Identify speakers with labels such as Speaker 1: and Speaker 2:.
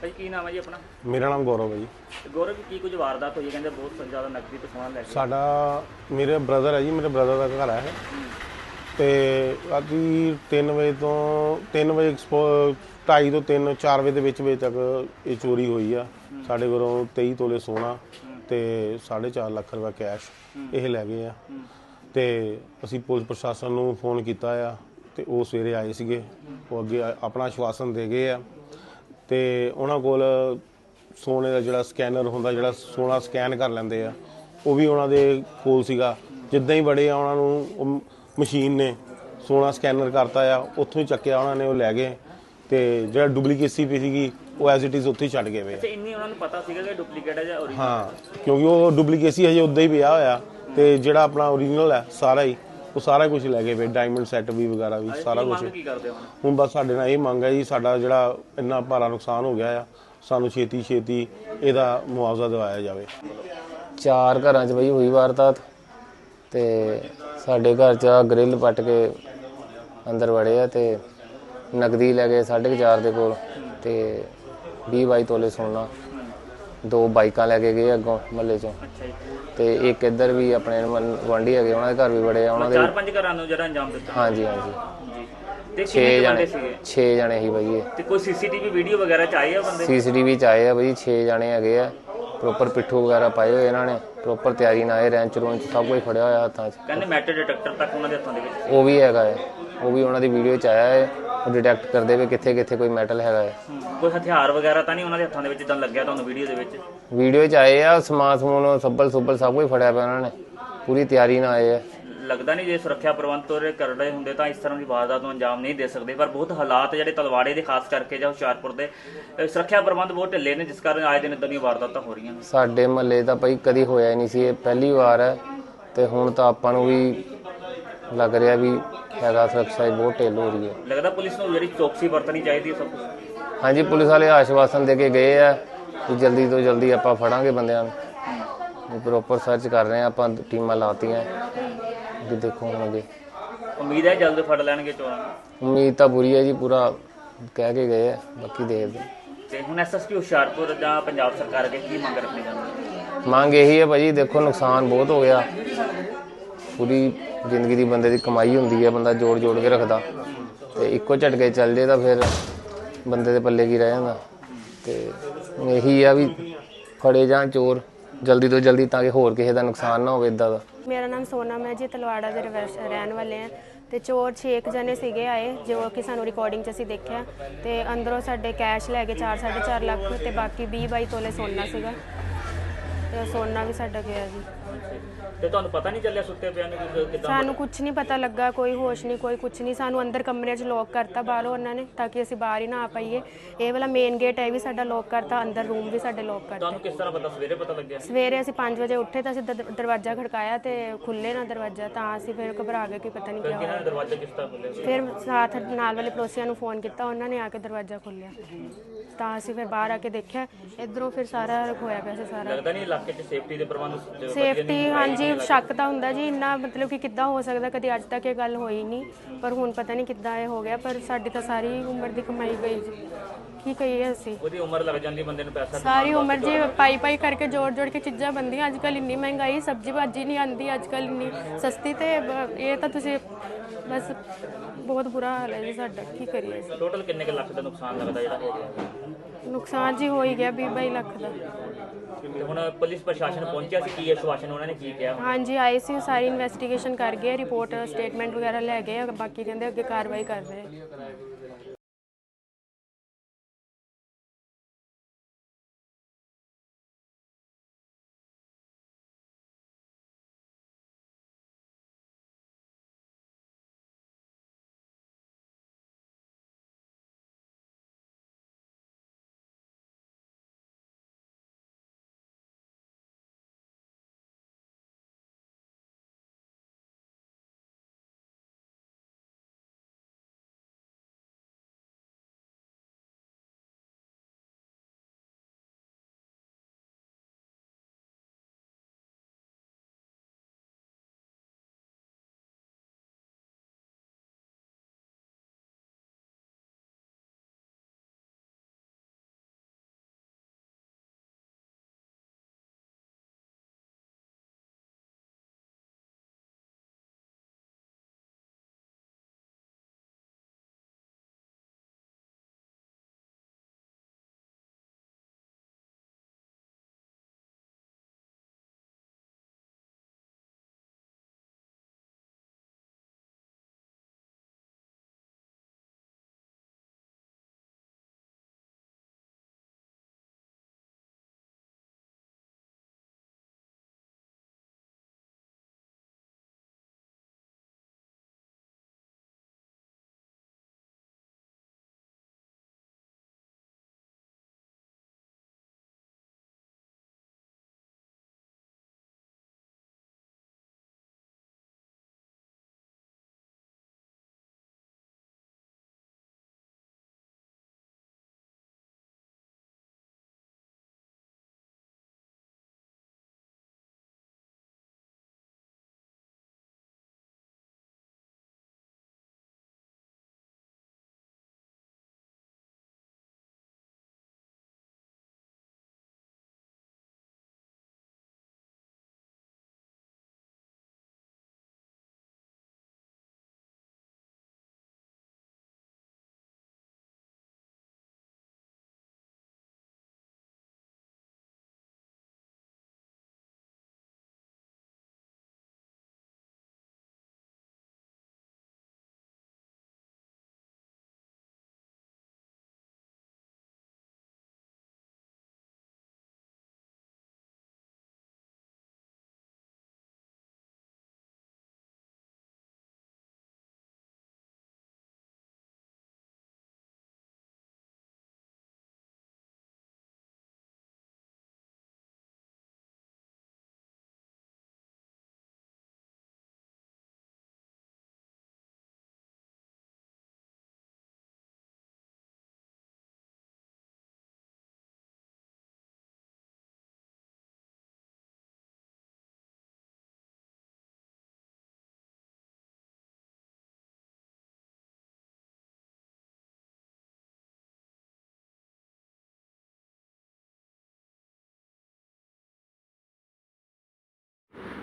Speaker 1: ਭਾਈ ਕੀ ਨਾਮ ਹੈ ਜੀ ਆਪਣਾ?
Speaker 2: ਮੇਰਾ ਨਾਮ ਗੌਰਵ ਹੈ ਜੀ।
Speaker 1: ਤੇ ਗੌਰਵ ਜੀ, ਕੀ ਕੁਝ ਵਾਰਦਾਤ ਹੋਈ ਹੈ? ਕਹਿੰਦੇ ਬਹੁਤ ਜ਼ਿਆਦਾ ਨਕਦੀ ਤੇ ਸੋਨਾ ਲੈ ਕੇ
Speaker 2: ਸਾਡਾ ਮੇਰੇ ਬ੍ਰਦਰ ਹੈ ਜੀ ਮੇਰੇ ਬ੍ਰਦਰ ਦਾ ਘਰ ਹੈ ਤੇ ਰਾਤੀ 3 ਵਜੇ ਤੋਂ 3 ਵਜੇ 2:30 ਤੋਂ 3 4 ਵਜੇ ਦੇ ਵਿੱਚ ਵਿੱਚ ਤੱਕ ਇਹ ਚੋਰੀ ਹੋਈ ਆ। ਸਾਡੇ ਕੋਲੋਂ 23 ਤੋਲੇ ਸੋਨਾ ਤੇ 4.5 ਲੱਖ ਰੁਪਏ ਕੈਸ਼ ਇਹ ਲੈ ਗਏ ਆ। ਤੇ ਅਸੀਂ ਪੁਲਿਸ ਪ੍ਰਸ਼ਾਸਨ ਨੂੰ ਫੋਨ ਕੀਤਾ ਆ ਤੇ ਉਹ ਸਵੇਰੇ ਆਏ ਸੀਗੇ। ਉਹ ਅੱਗੇ ਆ- ਆਪਣਾ ਆਸ਼ਵਾਸਨ ਦੇ ਗਏ ਆ। ਤੇ ਉਹਨਾਂ ਕੋਲ ਸੋਨੇ ਦਾ ਜਿਹੜਾ ਸਕੈਨਰ ਹੁੰਦਾ ਜਿਹੜਾ ਸੋਨਾ ਸਕੈਨ ਕਰ ਲੈਂਦੇ ਆ ਉਹ ਵੀ ਉਹਨਾਂ ਦੇ ਕੋਲ ਸੀਗਾ। ਜਿੱਦਾਂ ਹੀ ਬੜੇ ਆ ਉਹਨਾਂ ਨੂੰ ਮਸ਼ੀਨ ਨੇ ਸੋਨਾ ਸਕੈਨਰ ਕਰਤਾ ਆ ਉੱਥੋਂ ਹੀ ਚੱਕਿਆ ਉਹਨਾਂ ਨੇ ਉਹ ਲੈ ਗਏ। ਤੇ ਜਿਹੜਾ ਡੁਪਲੀਕੇਸੀ ਪਈ ਸੀਗੀ ਉਹ ਐਜ਼ ਇਟ ਇਜ਼ ਉੱਥੇ ਹੀ ਛੱਡ ਗਏ ਵੇ।
Speaker 1: ਤੇ ਇੰਨੀ ਉਹਨਾਂ ਨੂੰ ਪਤਾ ਸੀਗਾ ਕਿ ਡੁਪਲੀਕੇਟ ਹੈ ਜਾਂ ਓਰੀਜਨਲ
Speaker 2: ਹਾਂ ਕਿਉਂਕਿ ਉਹ ਡੁਪਲੀਕੇਸੀ ਹਜੇ ਉਦਾਂ ਹੀ ਪਿਆ ਹੋਇਆ। ਤੇ ਜਿਹੜਾ ਆਪਣਾ ਓਰੀਜਨਲ ਹੈ ਸਾਰਾ ਹੀ ਉਹ ਸਾਰਾ ਕੁਝ ਲੈ ਗਏ ਵੇ ਡਾਇਮੰਡ ਸੈੱਟ ਵੀ ਵਗੈਰਾ ਵੀ ਸਾਰਾ ਕੁਝ
Speaker 1: ਕੀ ਕਰਦੇ ਹੁਣ?
Speaker 2: ਹੁਣ ਬਸ ਸਾਡੇ ਨਾਲ ਇਹ ਮੰਗ ਹੈ ਜੀ ਸਾਡਾ ਜਿਹੜਾ ਇੰਨਾ ਭਾਰਾ ਨੁਕਸਾਨ ਹੋ ਗਿਆ ਆ ਸਾਨੂੰ ਛੇਤੀ ਛੇਤੀ ਇਹਦਾ ਮੁਆਵਜ਼ਾ ਦਿਵਾਇਆ ਜਾਵੇ।
Speaker 3: ਚਾਰ ਘਰਾਂ 'ਚ ਬਈ ਹੋਈ ਵਾਰਦਾਤ ਤੇ ਸਾਡੇ ਘਰ 'ਚ ਆ ਗ੍ਰਿਲ ਪੱਟ ਕੇ ਅੰਦਰ ਵੜੇ ਆ ਤੇ ਨਗਦੀ ਲੈ ਗਏ 4.5 ਦੇ ਕੋਲ ਤੇ 20 ਬਾਈ ਤੋਲੇ ਸੋਨਾ। ਦੋ ਬਾਈਕਾਂ ਲੈ ਕੇ ਗਏ ਅੱਗੋਂ ਮੱਲੇ 'ਚੋਂ।
Speaker 1: ਅੱਛਾ ਜੀ।
Speaker 3: ਤੇ ਇੱਕ ਇੱਧਰ ਵੀ ਆਪਣੇ ਗੁਆਂਢੀ ਹੈਗੇ ਉਹਨਾਂ ਦੇ ਘਰ ਵੀ ਬੜੇ ਆ ਉਹਨਾਂ ਦੇ
Speaker 1: ਚਾਰ ਪੰਜ ਘਰਾਂ ਨੂੰ ਜਿਹੜਾ ਅੰਜਾਮ ਦਿੱਤਾ।
Speaker 3: ਹਾਂਜੀ ਹਾਂਜੀ।
Speaker 1: ਜੀ। ਤੇ
Speaker 3: 6
Speaker 1: ਕਿੰਨੇ ਕੁ
Speaker 3: ਜਣੇ
Speaker 1: ਸੀਗੇ?
Speaker 3: 6 ਜਣੇ ਹੀ ਬਈ
Speaker 1: ਤੇ ਕੋਈ ਸੀਸੀਟੀਵੀ ਵੀਡੀਓ ਵਗੈਰਾ ਚ ਆਏ ਆ ਬੰਦੇ?
Speaker 3: ਸੀਸੀਟੀਵੀ ਚ ਆਏ ਆ ਬਈ 6 ਜਣੇ ਹੈਗੇ ਆ। ਪ੍ਰੋਪਰ ਪਿੱਠੂ ਵਗੈਰਾ ਪਾਏ ਹੋਏ ਇਹਨਾਂ ਨੇ ਪ੍ਰੋਪਰ ਤਿਆਰੀ ਨਾਲ ਆਏ ਰੈਂਚ ਰੋਂਚ ਸਭ ਕੁਝ ਫੜਿਆ ਹੋਇਆ ਹੱਥਾਂ 'ਚ।
Speaker 1: ਕਹਿੰਦੇ ਮੈਟਲ ਡਿਟੈਕਟਰ ਤੱਕ ਉਹਨਾਂ ਦੇ ਹੱਥਾਂ ਦੇ ਵਿੱਚ
Speaker 3: ਉਹ ਵੀ ਹੈਗਾ ਹੈ ਉਹ ਵੀ ਉਹਨਾਂ ਦੀ ਵੀਡੀਓ ਚ ਆਇਆ ਹੈ। ਉਹ ਡਿਟੈਕਟ ਕਰਦੇ ਵੀ ਕਿੱਥੇ ਕਿੱਥੇ ਕੋਈ ਮੈਟਲ ਹੈਗਾ ਹੈ।
Speaker 1: ਕੋਈ ਹਥਿਆਰ ਵਗੈਰਾ ਤਾਂ ਨਹੀਂ ਉਹਨਾਂ ਦੇ ਹੱਥਾਂ ਦੇ ਵਿੱਚ ਜਿੱਦਾਂ ਲੱਗਿਆ ਤੁਹਾਨੂੰ ਵੀਡੀਓ ਦੇ ਵਿੱਚ?
Speaker 3: ਵੀਡੀਓ ਚ ਆਏ ਆ ਸਮਾਨ ਸਮੂਨ ਸੱਬਲ ਸੁੱਬਲ ਸਭ ਕੁਝ ਫੜਿਆ ਪਿਆ ਉਹਨਾਂ ਨੇ। ਪੂਰੀ ਤਿਆਰੀ ਨਾਲ ਆਏ ਆ।
Speaker 1: ਲੱਗਦਾ ਨਹੀਂ ਜੇ ਸੁਰੱਖਿਆ ਪ੍ਰਬੰਧ ਤੋਰੇ ਕਰ ਰਹੇ ਹੁੰਦੇ ਤਾਂ ਇਸ ਤਰ੍ਹਾਂ ਦੀ ਵਾਰਦਾਤ ਨੂੰ ਅੰਜਾਮ ਨਹੀਂ ਦੇ ਸਕਦੇ ਪਰ ਬਹੁਤ ਹਾਲਾਤ ਜਿਹੜੇ ਤਲਵਾੜੇ ਦੇ ਖਾਸ ਕਰਕੇ ਜਾਂ ਹੁਸ਼ਿਆਰਪੁਰ ਦੇ ਸੁਰੱਖਿਆ ਪ੍ਰਬੰਧ ਬਹੁਤ ਢਿੱਲੇ ਨੇ ਜਿਸ ਕਾਰਨ ਆਏ ਦਿਨ ਇਦਾਂ ਦੀਆਂ ਵਾਰਦਾਤਾਂ ਹੋ ਰਹੀਆਂ ਨੇ।
Speaker 3: ਸਾਡੇ ਮਹੱਲੇ ਤਾਂ ਭਾਈ ਕਦੀ ਹੋਇਆ ਹੀ ਨਹੀਂ ਸੀ ਇਹ ਪਹਿਲੀ ਵਾਰ ਹੈ। ਤੇ ਹੁਣ ਤਾਂ ਆਪਾਂ ਨੂੰ ਵੀ ਲੱਗ ਰਿਹਾ ਵੀ ਹੈਗਾ ਸੁਰੱਖਿਆ ਦੀ ਬਹੁਤ ਢਿੱਲ ਹੋ ਰਹੀ ਹੈ।
Speaker 1: ਲੱਗਦਾ ਪੁਲਿਸ ਨੂੰ ਜਿਹੜੀ ਚੌਕਸੀ ਵਰਤਣੀ ਚਾਹੀਦੀ ਹੈ ਸਭ ਕੁਝ
Speaker 3: ਹਾਂਜੀ ਪੁਲਿਸ ਵਾਲੇ ਆਸ਼ਵਾਸਨ ਦੇ ਕੇ ਗਏ ਆ ਕਿ ਜਲਦੀ ਤੋਂ ਜਲਦੀ ਆਪਾਂ ਫੜਾਂਗੇ ਬੰਦਿਆਂ ਨੂੰ। ਪ੍ਰੋਪਰ ਸਰਚ ਕਰ ਰਹੇ ਆ ਆਪਾਂ ਟੀਮਾਂ ਲਾਤੀਆਂ। ਕਿ ਦੇਖੋ ਹੁਣ ਅੱਗੇ।
Speaker 1: ਉਮੀਦ ਹੈ ਜਲਦ ਫੜ ਲੈਣਗੇ ਚੋਰਾਂ ਨੂੰ।
Speaker 3: ਉਮੀਦ ਤਾਂ ਪੂਰੀ ਹੈ ਜੀ ਪੂਰਾ ਕਹਿ ਕੇ ਗਏ ਆ ਬਾਕੀ ਦੇਖਦੇ।
Speaker 1: ਤੇ ਹੁਣ ਐਸਐਸਪੀ ਹੁਸ਼ਿਆਰਪੁਰ ਜਾਂ ਪੰਜਾਬ ਸਰਕਾਰ ਅੱਗੇ ਕੀ ਮੰਗ ਰੱਖਣੀ ਚਾਹੁੰਦੇ ਹੋ?
Speaker 3: ਮੰਗ ਇਹੀ ਹੈ ਭਾਜੀ ਦੇਖੋ ਨੁਕਸਾਨ ਬਹੁਤ ਹੋ ਗਿਆ। ਪੂਰੀ ਜ਼ਿੰਦਗੀ ਦੀ ਬੰਦੇ ਦੀ ਕਮਾਈ ਹੁੰਦੀ ਹੈ ਬੰਦਾ ਜੋੜ ਜੋੜ ਕੇ ਰੱਖਦਾ। ਤੇ ਇੱਕੋ ਝਟਕੇ ਚੱਲ ਜੇ ਤਾਂ ਫਿਰ ਬੰਦੇ ਦੇ ਪੱਲੇ ਕੀ ਰਹਿ ਜਾਂਦਾ। ਤੇ ਇਹੀ ਆ ਵੀ ਫੜੇ ਜਾਂ ਚੋਰ, ਜਲਦੀ ਤੋਂ ਜਲਦੀ ਤਾਂ ਕਿ ਹੋਰ ਕਿਸੇ ਦਾ ਨੁਕਸਾਨ ਨਾ ਹੋਵੇ ਇਦਾਂ ਦਾ।
Speaker 4: ਮੇਰਾ ਨਾਮ ਸੋਨਮ ਹੈ ਜੀ ਤਲਵਾੜਾ ਦੇ ਰਵੈਸ਼- ਰਹਿਣ ਵਾਲੇ ਆ ਤੇ ਚੋਰ 6 ਜਣੇ ਸੀਗੇ ਆਏ, ਜੋ ਕਿ ਸਾਨੂੰ ਰਿਕਾਰਡਿੰਗ 'ਚ ਅਸੀਂ ਦੇਖਿਆ। ਤੇ ਅੰਦਰੋਂ ਸਾਡੇ ਕੈਸ਼ ਲੈ ਕੇ 4 4.5 ਲੱਖ ਤੇ ਬਾਕੀ 20 ਬਾਈ ਤੋਲੇ ਸੋਨਾ ਸੀਗਾ। ਤੇ ਸੋਨਾ ਵੀ ਸਾਡਾ ਗਿਆ ਜੀ।
Speaker 1: ਤੇ ਤੁਹਾਨੂੰ ਪਤਾ ਨਹੀਂ ਚੱਲਿਆ ਸੁੱਤੇ ਪਿਆ ਨੂੰ ਕਿ ਕਿਦਾਂ
Speaker 4: ਸਾਨੂੰ ਕੁਝ ਨਹੀਂ ਪਤਾ ਲੱਗਾ ਕੋਈ ਹੋਸ਼ ਨਹੀਂ ਕੋਈ ਕੁਝ ਨਹੀਂ। ਸਾਨੂੰ ਅੰਦਰ ਕਮਰੇ 'ਚ ਲੋਕ ਕਰਤਾ ਬਾਹਰੋਂ ਉਹਨਾਂ ਨੇ ਤਾਂ ਕਿ ਅਸੀਂ ਬਾਹਰ ਹੀ ਨਾ ਆ ਪਾਈਏ। ਇਹ ਵਾਲਾ ਮੇਨ ਗੇਟ ਹੈ ਵੀ ਸਾਡਾ ਲੋਕ ਕਰਤਾ ਅੰਦਰ ਰੂਮ ਵੀ ਸਾਡੇ ਲੋਕ ਕਰਤਾ।
Speaker 1: ਤੁਹਾਨੂੰ ਕਿਸ ਤਰ੍ਹਾਂ ਪਤਾ ਸਵੇਰੇ ਪਤਾ ਲੱਗਿਆ?
Speaker 4: ਸਵੇਰੇ ਅਸੀਂ 5 ਵਜੇ ਉੱਠੇ ਤਾਂ ਅਸੀਂ ਦਰ- ਦਰਵਾਜ਼ਾ ਖੜਕਾਇਆ ਤੇ ਖੁੱਲੇ ਨਾ ਦਰਵਾਜ਼ਾ ਤਾਂ ਅਸੀਂ ਫਿਰ ਘਬਰਾ ਗਏ ਕਿ ਪਤਾ ਨਹੀਂ ਕੀ ਹੋਇਆ
Speaker 1: ਕਿਹਨਾਂ ਨੇ ਦਰਵਾਜ਼ਾ ਕਿਸ ਤਰ੍ਹਾਂ ਖੋਲ੍ਹਿਆ? ਸੀ?
Speaker 4: ਫਿਰ ਸਾਥ ਨਾਲ ਵਾਲੇ ਪੜੋਸੀਆਂ ਨੂੰ ਫੋਨ ਕੀਤਾ ਉਹਨਾਂ ਨੇ ਆ ਕੇ ਦਰਵਾਜ਼ਾ ਖੋਲ੍ਹਿਆ। ਤਾਂ ਅਸੀਂ ਫਿਰ ਬਾਹਰ ਆ ਕੇ ਦੇਖਿਆ। ਇਧਰੋਂ ਫਿਰ ਸਾਰਾ ਹੋਇਆ ਪਿਆ ਸੀ ਸਾਰਾ।
Speaker 1: ਲੱਗਦਾ ਨਹੀਂ ਇਲਾਕੇ 'ਚ ਸੇਫਟੀ ਦੇ ਪ੍ਰਬੰਧ ਵਧੀਆ
Speaker 4: ਸੇਫਟੀ
Speaker 1: ਨਹੀਂ
Speaker 4: ਹਾਂਜੀ ਸ਼ੱਕ ਤਾਂ ਹੁੰਦਾ ਜੀ ਇੰਨਾ ਮਤਲਬ ਕਿ ਕਿੱਦਾਂ ਹੋ ਸਕਦਾ ਕਦੀ ਅੱਜ ਤੱਕ ਇਹ ਗੱਲ ਹੋਈ ਨਹੀਂ। ਪਰ ਹੁਣ ਪਤਾ ਨਹੀਂ ਕਿੱਦਾਂ ਇਹ ਹੋ ਗਿਆ ਪਰ ਸਾਡੀ ਤਾਂ ਸਾਰੀ ਉਮਰ ਦੀ ਕਮਾਈ ਗਈ ਜੀ। ਕੀ ਕਹੀਏ ਅਸੀਂ?
Speaker 1: ਉਹਦੀ ਉਮਰ ਲੱਗ ਜਾਂਦੀ ਬੰਦੇ ਨੂੰ ਪੈਸਾ
Speaker 4: ਸਾਰੀ ਉਮਰ ਜੀ ਪਾਈ ਪਾਈ ਕਰਕੇ ਜੋੜ ਜੋੜ ਕੇ ਚੀਜ਼ਾਂ ਬੰਦੀਆਂ ਅੱਜ ਕੱਲ ਇੰਨੀ ਮਹਿੰਗਾਈ ਸਬਜ਼ੀ ਭਾਜੀ ਨਹੀਂ ਆਂਦੀ ਅੱਜ ਕੱਲ ਇੰਨੀ ਸਸਤੀ ਤੇ ਬ- ਇਹ ਤਾਂ ਤੁਸੀਂ ਬਸ ਬਹੁਤ ਬੁਰਾ ਹਾਲ ਹੈ ਜੀ ਸਾਡਾ ਕੀ ਕਰੀਏ ਅਸੀਂ?
Speaker 1: ਟੋਟਲ ਕਿੰਨੇ ਕੁ ਲੱਖ ਦਾ ਨੁਕਸਾਨ ਲੱਗਦਾ ਜਿਹੜਾ ਹੋ ਗਿਆ?
Speaker 4: ਨੁਕਸਾਨ ਜੀ ਹੋ ਹੀ ਗਿਆ 20 22 ਲੱਖ ਦਾ।
Speaker 1: ਤੇ ਹੁਣ ਪੁਲਿਸ ਪ੍ਰਸ਼ਾਸਨ ਪਹੁੰਚਿਆ ਸੀ ਕੀ ਆਸ਼ਵਾਸਨ ਉਹਨਾਂ ਨੇ ਕੀ ਕਿਹਾ?
Speaker 4: ਹਾਂਜੀ ਆਏ ਸੀ ਸਾਰੀ ਇਨਵੈਸਟੀਗੇਸ਼ਨ ਕਰ ਗਏ ਰਿਪੋਰਟ ਸਟੇਟਮੈਂਟ ਵਗੈਰਾ ਲੈ ਗਏ ਬਾਕੀ ਕਹਿੰਦੇ ਅੱਗੇ ਕਾਰਵਾਈ ਕਰ ਰਹੇ।